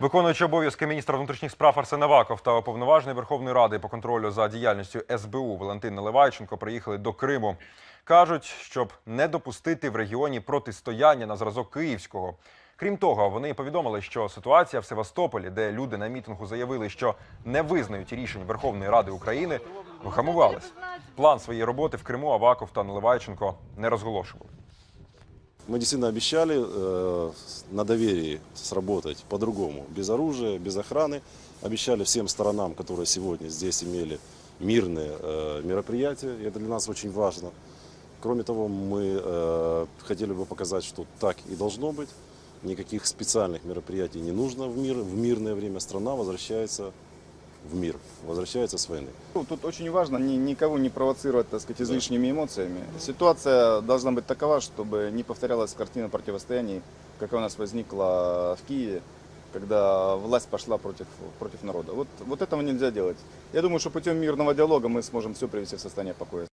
Виконуючи обов'язки міністра внутрішніх справ Арсен Аваков та уповноважений Верховної Ради по контролю за діяльністю СБУ Валентин Наливайченко приїхали до Криму. Кажуть, щоб не допустити в регіоні протистояння на зразок київського. Крім того, вони повідомили, що ситуація в Севастополі, де люди на мітингу заявили, що не визнають рішень Верховної Ради України, вгамувалась. План своєї роботи в Криму Аваков та Наливайченко не розголошували. Мы действительно обещали э, на доверии сработать по-другому, без оружия, без охраны. Обещали всем сторонам, которые сегодня здесь имели мирные э, мероприятия, и это для нас очень важно. Кроме того, мы э, хотели бы показать, что так и должно быть. Никаких специальных мероприятий не нужно в, мир, в мирное время. Страна возвращается в мир, возвращается с войны. Ну, Тут очень важно ни- никого не провоцировать, так сказать, излишними эмоциями. Ситуация должна быть такова, чтобы не повторялась картина противостояний, какая у нас возникла в Киеве, когда власть пошла против, против народа. Вот, вот этого нельзя делать. Я думаю, что путем мирного диалога мы сможем все привести в состояние покоя.